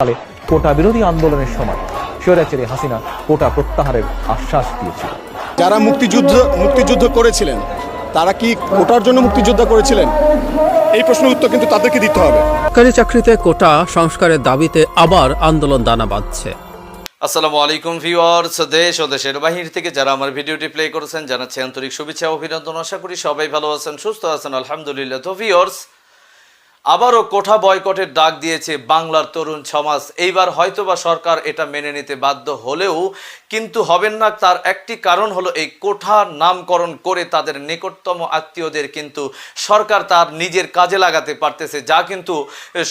সালে কোটা বিরোধী আন্দোলনের সময় স্বৈরাচারী হাসিনা কোটা প্রত্যাহারের আশ্বাস দিয়েছিল। যারা মুক্তিযুদ্ধ মুক্তিযুদ্ধ করেছিলেন তারা কি কোটার জন্য মুক্তিযুদ্ধ করেছিলেন? এই প্রশ্নের উত্তর কিন্তু তাদেরকে দিতে হবে। সরকারি চাকরিতে কোটা সংস্কারের দাবিতে আবার আন্দোলন দানা বাঁধছে। আসসালামু আলাইকুম ভিউয়ার্স দেশ ও দেশের বাহির থেকে যারা আমার ভিডিওটি প্লে করেছেন জানাচ্ছি আন্তরিক শুভেচ্ছা অভিনন্দন। আশা করি সবাই ভালো আছেন সুস্থ আছেন আলহামদুলিল্লাহ। তো ভিউয়ার্স আবারও কোঠা বয়কটের ডাক দিয়েছে বাংলার তরুণ সমাজ। এইবার হয়তোবা সরকার এটা মেনে নিতে বাধ্য হলেও কিন্তু হবেন না। তার একটি কারণ হলো এই কোঠা নামকরণ করে তাদের নিকটতম আত্মীয়দের কিন্তু সরকার তার নিজের কাজে লাগাতে পারতেছে, যা কিন্তু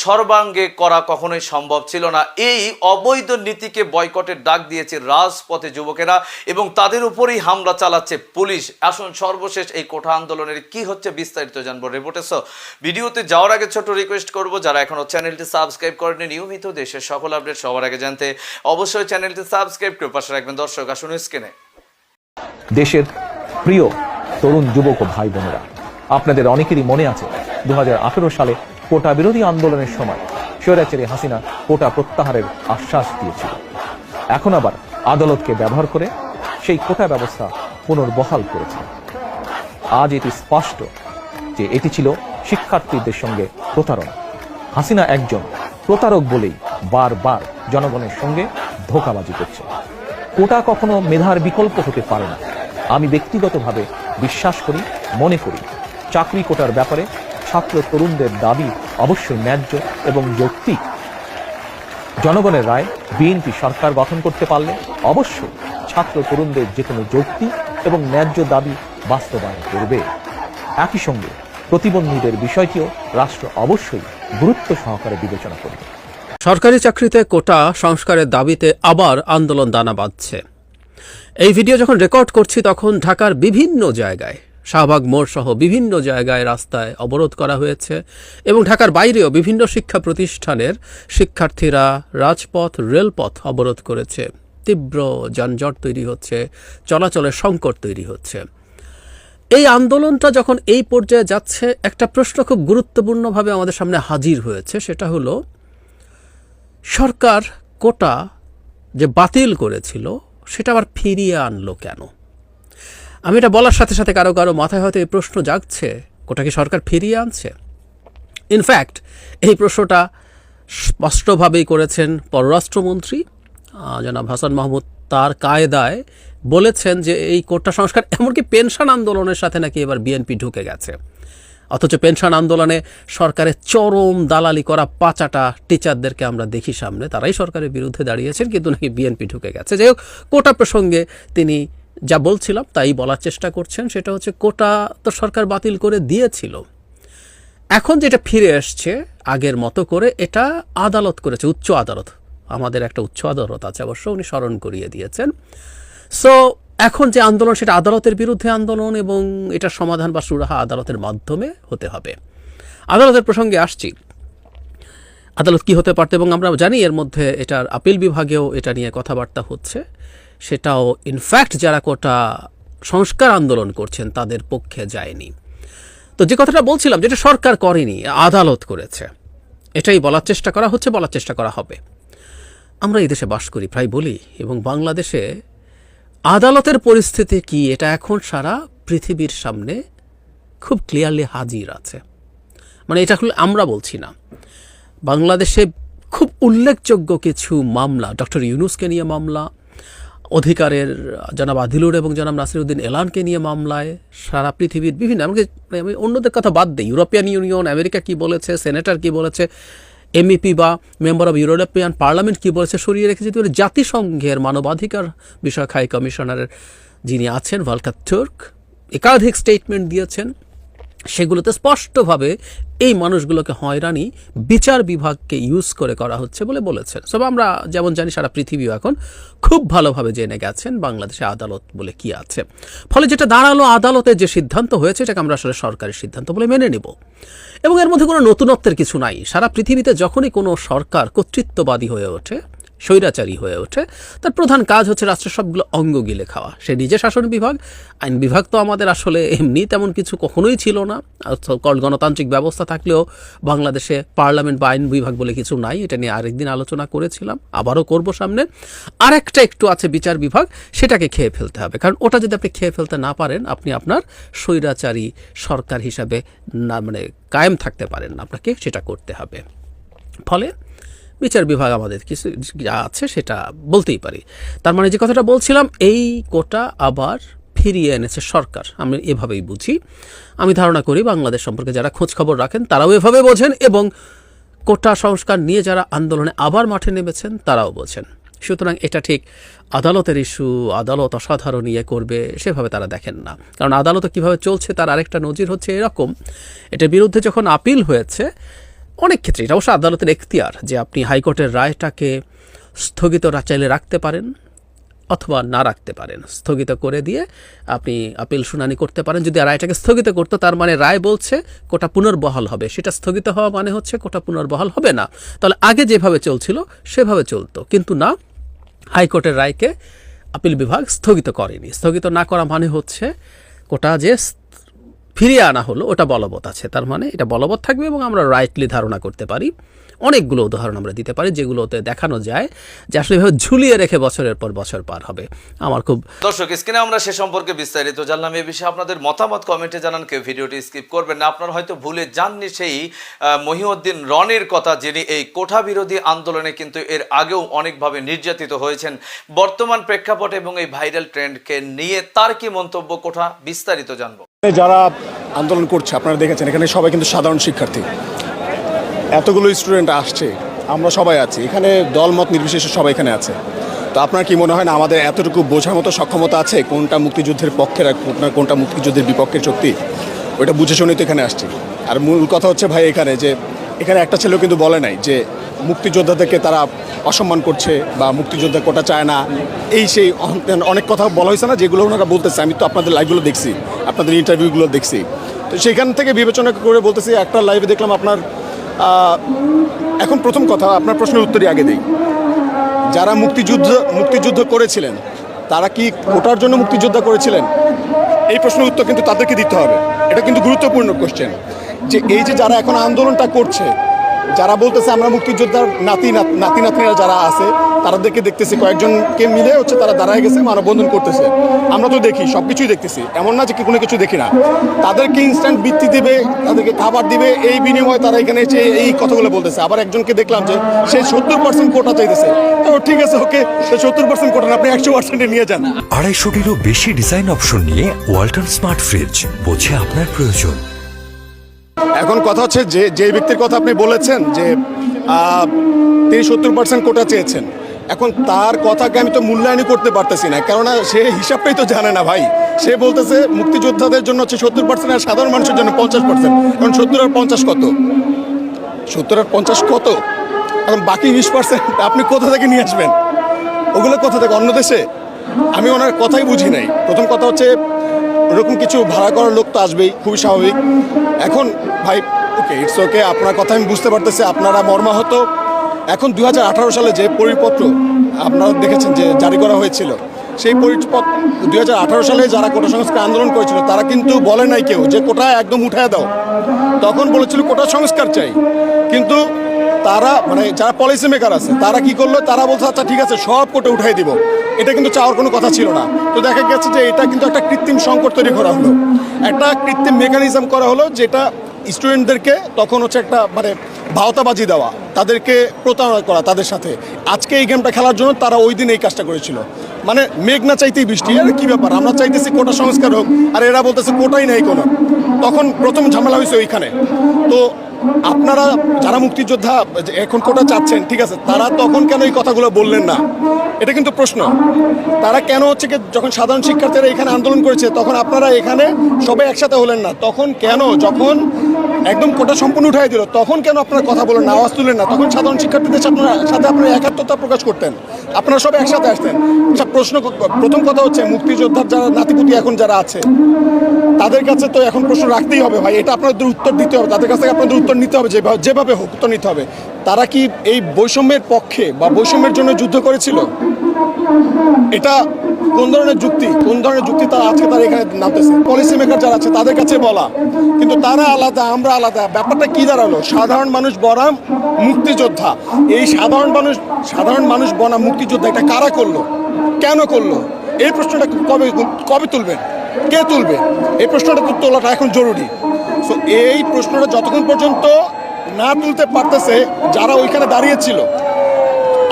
সর্বাঙ্গে করা কখনোই সম্ভব ছিল না। এই অবৈধ নীতিকে বয়কটের ডাক দিয়েছে রাজপথে যুবকেরা এবং তাদের উপরেই হামলা চালাচ্ছে পুলিশ। আসুন সর্বশেষ এই কোঠা আন্দোলনের কি হচ্ছে বিস্তারিত জানব। রিপোর্টেস ভিডিওতে যাওয়ার আগে রিকোয়েস্ট করব, যারা এখনও চ্যানেলটি সাবস্ক্রাইব করেনি নিয়মিত দেশের সকল আপডেট সবার আগে জানতে অবশ্যই চ্যানেলটি সাবস্ক্রাইব করে পাশে রাখবেন। দর্শক, আসুন স্ক্রিনে দেশের প্রিয় তরুণ যুবক ও ভাই বোনেরা আপনাদের অনেকেরই মনে আছে দু সালে কোটা বিরোধী আন্দোলনের সময় স্বৈরাচারী হাসিনা কোটা প্রত্যাহারের আশ্বাস দিয়েছিল। এখন আবার আদালতকে ব্যবহার করে সেই কোটা ব্যবস্থা পুনর্বহাল করেছে। আজ এটি স্পষ্ট যে এটি ছিল শিক্ষার্থীদের সঙ্গে প্রতারণা। হাসিনা একজন প্রতারক বলেই বারবার জনগণের সঙ্গে ধোকাবাজি করছে। কোটা কখনো মেধার বিকল্প হতে পারে না। আমি ব্যক্তিগতভাবে বিশ্বাস করি, মনে করি, চাকরি কোটার ব্যাপারে ছাত্র তরুণদের দাবি অবশ্যই ন্যায্য এবং যৌক্তিক। জনগণের রায় বিএনপি সরকার গঠন করতে পারলে অবশ্যই ছাত্র তরুণদের যে কোনো যৌক্তিক এবং ন্যায্য দাবি বাস্তবায়ন করবে। একই সঙ্গে প্রতিবন্ধীদের বিষয়টিও রাষ্ট্র অবশ্যই গুরুত্ব সহকারে বিবেচনা করবে। সরকারি চাকরিতে কোটা সংস্কারের দাবিতে আবার আন্দোলন দানা বাঁধছে। এই ভিডিও যখন রেকর্ড করছি তখন ঢাকার বিভিন্ন জায়গায়, শাহবাগ মোড় সহ বিভিন্ন জায়গায় রাস্তায় অবরোধ করা হয়েছে এবং ঢাকার বাইরেও বিভিন্ন শিক্ষা প্রতিষ্ঠানের শিক্ষার্থীরা রাজপথ, রেলপথ অবরোধ করেছে। তীব্র যানজট তৈরি হচ্ছে, চলাচলের সংকট তৈরি হচ্ছে। এই আন্দোলনটা যখন এই পর্যায়ে যাচ্ছে, একটা প্রশ্ন খুব গুরুত্বপূর্ণভাবে আমাদের সামনে হাজির হয়েছে, সেটা হলো, সরকার কোটা যে বাতিল করেছিল, সেটা আবার ফিরিয়ে আনলো কেন? আমি এটা বলার সাথে সাথে কারও কারও মাথায় হয়তো এই প্রশ্ন জাগছে, কোটা কি সরকার ফিরিয়ে আনছে? ইনফ্যাক্ট এই প্রশ্নটা স্পষ্টভাবেই করেছেন পররাষ্ট্রমন্ত্রী জনাব হাসান মাহমুদ, তার কায়দায় বলেছেন যে এই কোটা সংস্কার, এমনকি পেনশন আন্দোলনের সাথে নাকি এবার বিএনপি ঢুকে গেছে। অথচ পেনশন আন্দোলনে সরকারের চরম দালালি করা পাচাটা টিচারদেরকে আমরা দেখি সামনে। তারাই সরকারের বিরুদ্ধে দাঁড়িয়েছেন, কিন্তু নাকি বিএনপি ঢুকে গেছে। যাই হোক, কোটা প্রসঙ্গে তিনি যা বলছিলাম তাই বলার চেষ্টা করছেন, সেটা হচ্ছে কোটা তো সরকার বাতিল করে দিয়েছিল। এখন যেটা ফিরে আসছে আগের মতো করে, এটা আদালত করেছে, উচ্চ আদালত। আমাদের একটা উচ্চ আদালত আছে অবশ্য, উনি স্মরণ করিয়ে দিয়েছেন। সো এখন যে আন্দোলন, সেটা আদালতের বিরুদ্ধে আন্দোলন এবং এটার সমাধান বা সুরাহা আদালতের মাধ্যমে হতে হবে। আদালতের প্রসঙ্গে আসছি। আদালত কি হতে পারত এবং আমরা জানি এর মধ্যে এটার আপিল বিভাগেও এটা নিয়ে কথাবার্তা হচ্ছে। সেটাও ইনফ্যাক্ট যারা কোটা সংস্কার আন্দোলন করছেন, তাদের পক্ষে যায়নি। তো যে কথাটা বলছিলাম, যেটা সরকার করেনি, আদালত করেছে, এটাই বলার চেষ্টা করা হচ্ছে, বলার চেষ্টা করা হবে। আমরা এই দেশে বাস করি, প্রায় বলি, এবং বাংলাদেশে আদালতের পরিস্থিতি কি? এটা এখন সারা পৃথিবীর সামনে খুব ক্লিয়ারলি হাজির আছে। মানে এটা হলো আমরা বলছি না। বাংলাদেশে খুব উল্লেখযোগ্য কিছু মামলা, ডক্টর ইউনুসকে নিয়ে মামলা, অধিকারের জনাব আদিলুর এবং জনাব নাসিরুদ্দিন এলানকে নিয়ে মামলায় সারা পৃথিবীর বিভিন্ন, এমনকি আমি অন্যদের কথা বাদ দিই। ইউরোপিয়ান ইউনিয়ন, আমেরিকা কি বলেছে, সেনেটার কি বলেছে এমইপি বা মেম্বার অব ইউরোপিয়ান পার্লামেন্ট কি বলেছে সরিয়ে রেখেছে? যেহেতু জাতিসংঘের মানবাধিকার বিষয়ক হাই কমিশনারের যিনি আছেন, ভালকা তুর্ক, একাধিক স্টেটমেন্ট দিয়েছেন। সেগুলোতে স্পষ্টভাবে এই মানুষগুলোকে হয়রানি বিচার বিভাগকে ইউজ করে করা হচ্ছে বলে বলেছেন। সব আমরা যেমন জানি সারা পৃথিবীও এখন খুব ভালোভাবে জেনে গেছেন বাংলাদেশে আদালত বলে কি আছে। ফলে যেটা দাঁড়াল আদালতের যে সিদ্ধান্ত হয়েছে, এটাকে আমরা আসলে সরকারি সিদ্ধান্ত বলে মেনে নেব। এবং এর মধ্যে কোনো নতুনত্বের কিছু নাই। সারা পৃথিবীতে যখনই কোনো সরকার কর্তৃত্ববাদী হয়ে ওঠে স্বৈরাচারী হয়ে ওঠে। তার প্রধান কাজ হচ্ছে রাষ্ট্রের সবগুলো অঙ্গ গিলে খাওয়া। সে নিজে শাসন বিভাগ, আইন বিভাগ তো আমাদের আসলে এমনি তেমন কিছু কখনোই ছিল না। কল গণতান্ত্রিক ব্যবস্থা থাকলেও বাংলাদেশে পার্লামেন্ট বা আইন বিভাগ বলে কিছু নাই। এটা নিয়ে আরেকদিন আলোচনা করেছিলাম, আবারও করব সামনে। আরেকটা একটু আছে বিচার বিভাগ, সেটাকে খেয়ে ফেলতে হবে। কারণ ওটা যদি আপনি খেয়ে ফেলতে না পারেন, আপনি আপনার স্বৈরাচারী সরকার হিসাবে না মানে কায়েম থাকতে পারেন না। আপনাকে সেটা করতে হবে। ফলে বিচার বিভাগ আমাদের কিছু যা আছে সেটা বলতেই পারি। তার মানে যে কথাটা বলছিলাম, এই কোটা আবার ফিরিয়ে এনেছে সরকার। আমি এভাবেই বুঝি। আমি ধারণা করি বাংলাদেশ সম্পর্কে যারা খোঁজ খবর রাখেন, তারাও এভাবে বোঝেন এবং কোটা সংস্কার নিয়ে যারা আন্দোলনে আবার মাঠে নেমেছেন, তারাও বোঝেন। সুতরাং এটা ঠিক আদালতের ইস্যু, আদালত অসাধারণ ইয়ে করবে, সেভাবে তারা দেখেন না। কারণ আদালত কীভাবে চলছে, তার আরেকটা নজির হচ্ছে এরকম। এটার বিরুদ্ধে যখন আপিল হয়েছে অনেক ক্ষেত্রে, এটা অবশ্য আদালতের এখতিয়ার যে আপনি হাইকোর্টের রায়টাকে স্থগিত চাইলে রাখতে পারেন অথবা না রাখতে পারেন। স্থগিত করে দিয়ে আপনি আপিল শুনানি করতে পারেন। যদি রায়টাকে স্থগিত করতো, তার মানে রায় বলছে কোটা পুনর্বহাল হবে। সেটা স্থগিত হওয়া মানে হচ্ছে কোটা পুনর্বহাল হবে না। তাহলে আগে যেভাবে চলছিল, সেভাবে চলতো। কিন্তু না, হাইকোর্টের রায়কে আপিল বিভাগ স্থগিত করেনি। স্থগিত না করা মানে হচ্ছে কোটা যে ফিরিয়ে আনা হলো, ওটা বলবৎ আছে। তার মানে এটা বলবৎ থাকবে এবং আমরা রাইটলি ধারণা করতে পারি। অনেকগুলো উদাহরণ আমরা দিতে পারি, যেগুলোতে দেখানো যায় যে আসলে এভাবে ঝুলিয়ে রেখে বছরের পর বছর পার হবে। আমার খুব দর্শক, স্ক্রিনে আমরা সে সম্পর্কে বিস্তারিত জানলাম। এই বিষয়ে আপনাদের মতামত কমেন্টে জানান, কেউ ভিডিওটি স্কিপ করবেন না। আপনারা হয়তো ভুলে যাননি সেই মহিউদ্দিন রনের কথা, যিনি এই কোঠা বিরোধী আন্দোলনে কিন্তু এর আগেও অনেকভাবে নির্যাতিত হয়েছেন। বর্তমান প্রেক্ষাপট এবং এই ভাইরাল ট্রেন্ডকে নিয়ে তার কি মন্তব্য কোঠা? বিস্তারিত জানব। যারা আন্দোলন করছে, আপনারা দেখেছেন, এখানে সবাই কিন্তু সাধারণ শিক্ষার্থী। এতগুলো স্টুডেন্ট আসছে, আমরা সবাই আছি। এখানে দলমত নির্বিশেষে সবাই এখানে আছে। তো আপনার কি মনে হয় না আমাদের এতটুকু বোঝার মতো সক্ষমতা আছে, কোনটা মুক্তিযুদ্ধের পক্ষের কোনটা- কোনটা মুক্তিযুদ্ধের বিপক্ষের শক্তি? ওইটা বুঝে শুনেই তো এখানে আসছি। আর মূল কথা হচ্ছে ভাই এখানে যে, এখানে একটা ছেলেও কিন্তু বলে নাই যে মুক্তিযোদ্ধাদেরকে তারা অসম্মান করছে বা মুক্তিযোদ্ধা কোটা চায় না। এই সেই অনেক কথা বলা হয়েছে না যেগুলো ওনারা বলতেছে। আমি তো আপনাদের লাইভগুলো দেখছি, আপনাদের ইন্টারভিউগুলো দেখছি। তো সেখান থেকে বিবেচনা করে বলতেছি, একটা লাইভে দেখলাম আপনার এখন প্রথম কথা, আপনার প্রশ্নের উত্তরই আগে দিই। যারা মুক্তিযুদ্ধ মুক্তিযুদ্ধ করেছিলেন, তারা কি কোটার জন্য মুক্তিযোদ্ধা করেছিলেন? এই প্রশ্নের উত্তর কিন্তু তাদেরকে দিতে হবে। এটা কিন্তু গুরুত্বপূর্ণ কোশ্চেন যে এই যে যারা এখন আন্দোলনটা করছে যারা বলতেছে আমরা মুক্তিযোদ্ধার নাতি নাতি নাতনিরা যারা আছে তাদেরকে দেখতেছি, কয়েকজনকে মিলে হচ্ছে তারা দাঁড়ায় গেছে, মানববন্ধন করতেছে। আমরা তো দেখি, সব কিছুই দেখতেছি। এমন না যে কোনো কিছু দেখি না। তাদেরকে ইনস্ট্যান্ট বৃত্তি দিবে, তাদেরকে খাবার দিবে, এই বিনিময়ে তারা এখানে এসে এই কথাগুলো বলতেছে। আবার একজনকে দেখলাম যে সে সত্তর পার্সেন্ট কোটা চাইতেছে। তো ঠিক আছে, ওকে সত্তর পার্সেন্ট কোটা আপনি একশো পার্সেন্টে নিয়ে যান। আড়াইশোটিরও বেশি ডিজাইন অপশন নিয়ে ওয়ালটন স্মার্ট ফ্রিজ বোঝে আপনার প্রয়োজন। এখন কথা হচ্ছে যে যে ব্যক্তির কথা আপনি বলেছেন যে তিনি সত্তর পার্সেন্ট কোটা চেয়েছেন। এখন তার কথাকে আমি তো মূল্যায়নই করতে পারতেছি না, কেননা সে হিসাবটাই তো জানে না ভাই। সে বলতেছে মুক্তিযোদ্ধাদের জন্য হচ্ছে সত্তর পার্সেন্ট আর সাধারণ মানুষের জন্য পঞ্চাশ পার্সেন্ট এখন সত্তর আর পঞ্চাশ কত? সত্তর আর পঞ্চাশ কত? এখন বাকি বিশ পার্সেন্ট আপনি কোথা থেকে নিয়ে আসবেন? ওগুলো কোথা থেকে? অন্য দেশে? আমি ওনার কথাই বুঝি নাই। প্রথম কথা হচ্ছে ওরকম কিছু ভাড়া করার লোক তো আসবেই, খুবই স্বাভাবিক। এখন, ভাই ওকে ইটস ওকে আপনার কথা আমি বুঝতে পারতেছি, আপনারা মর্মাহত। এখন দুই হাজার আঠারো সালে যে পরিপত্র আপনারা দেখেছেন যে জারি করা হয়েছিল, সেই পরিপত্র দুই হাজার আঠারো সালে যারা কোটা সংস্কার আন্দোলন করেছিল, তারা কিন্তু বলে নাই কেউ যে কোটা একদম উঠায় দাও। তখন বলেছিল কোটা সংস্কার চাই। কিন্তু তারা মানে যারা পলিসি মেকার আছে, তারা কি করল? তারা বলছে আচ্ছা ঠিক আছে, সব কোটে উঠাই দিব। এটা কিন্তু চাওয়ার কোনো কথা ছিল না। তো দেখা গেছে যে এটা কিন্তু একটা কৃত্রিম সংকট তৈরি করা হলো। একটা কৃত্রিম মেকানিজম করা হলো যেটা স্টুডেন্টদেরকে তখন হচ্ছে একটা মানে ভাওতাবাজি দেওয়া, তাদেরকে প্রতারণা করা তাদের সাথে। আজকে এই গেমটা খেলার জন্য তারা ওই দিন এই কাজটা করেছিল। মানে মেঘ না চাইতেই বৃষ্টি, আরে কি ব্যাপার? আমরা চাইতেছি কোটা সংস্কার হোক, আর এরা বলতেছে কোটাই নাই কোনো। তখন প্রথম ঝামেলা হয়েছে ওইখানে। তো আপনারা যারা মুক্তিযোদ্ধা, এখন কোটা চাচ্ছেন, ঠিক আছে, তারা তখন কেন এই কথাগুলো বললেন না? এটা কিন্তু প্রশ্ন। তারা কেন হচ্ছে কি, যখন সাধারণ শিক্ষার্থীরা এখানে আন্দোলন করেছে, তখন আপনারা এখানে সবাই একসাথে হলেন না। তখন কেন, যখন একদম কোটা সম্পূর্ণ উঠাই দিল। তখন কেন আপনারা কথা বলেন আওয়াজ তুলেন না? তখন সাধারণ শিক্ষার্থীদের আপনারা সাথে আপনারা একাত্মতা প্রকাশ করতেন। আপনারা সব একসাথে আসতেন। আচ্ছা প্রশ্ন প্রথম কথা হচ্ছে, মুক্তিযোদ্ধার যারা নাতিপুতি এখন যারা আছে, তাদের কাছে তো এখন প্রশ্ন রাখতেই হবে ভাই। এটা আপনাদের উত্তর দিতে হবে। তাদের কাছ থেকে আপনাদের উত্তর নিতে হবে, যেভাবে যেভাবে হোক উত্তর নিতে হবে। তারা কি এই বৈষম্যের পক্ষে বা বৈষম্যের জন্য যুদ্ধ করেছিল? এটা কোন ধরনের যুক্তি? কোন ধরনের যুক্তি তারা আজকে তারা এখানে নামতেছে? পলিসি মেকার যারা আছে, তাদের কাছে বলা। কিন্তু তারা আলাদা, আমরা আলাদা। ব্যাপারটা কি দাঁড়াল? সাধারণ মানুষ বনাম মুক্তিযোদ্ধা। এই সাধারণ মানুষ সাধারণ মানুষ বনাম মুক্তিযোদ্ধা এটা কারা করল? কেন করল? এই প্রশ্নটা কবে কবে তুলবেন? কে তুলবে? এই প্রশ্নটা তোলাটা এখন জরুরি। সো এই প্রশ্নটা যতক্ষণ পর্যন্ত না তুলতে পারতেছে, যারা ওইখানে দাঁড়িয়েছিল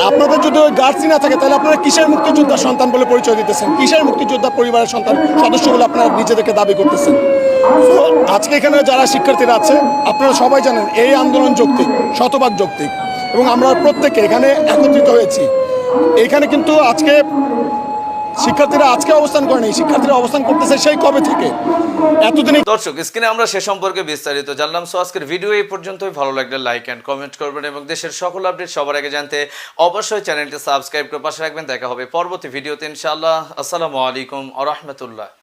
আপনাদের যদি ওই গার্জি না থাকে, তাহলে আপনারা কিসের মুক্তিযোদ্ধার সন্তান বলে পরিচয় দিতেছেন? কিসের মুক্তিযোদ্ধা পরিবারের সন্তান? সদস্য বলে আপনারা নিজেদেরকে দাবি করতেছেন। আজকে এখানে যারা শিক্ষার্থীরা আছে, আপনারা সবাই জানেন, এই আন্দোলন যৌক্তিক, শতভাগ যৌক্তিক। এবং আমরা প্রত্যেকে এখানে একত্রিত হয়েছি। এখানে কিন্তু আজকে শিক্ষার্থীরা আজকে অবস্থান করে নেই, শিক্ষার্থীরা অবস্থান করতেছে সেই কবে থেকে? এতদিন দর্শক, স্ক্রিনে আমরা সে সম্পর্কে বিস্তারিত জানলাম। সো আজকের ভিডিও এই পর্যন্তই। ভালো লাগলে লাইক অ্যান্ড কমেন্ট করবেন এবং দেশের সকল আপডেট সবার আগে জানতে অবশ্যই চ্যানেলটি সাবস্ক্রাইব করে পাশে রাখবেন। দেখা হবে পরবর্তী ভিডিওতে ইনশাআল্লাহ। আসসালামু আলাইকুম আ রহমতুল্লাহ।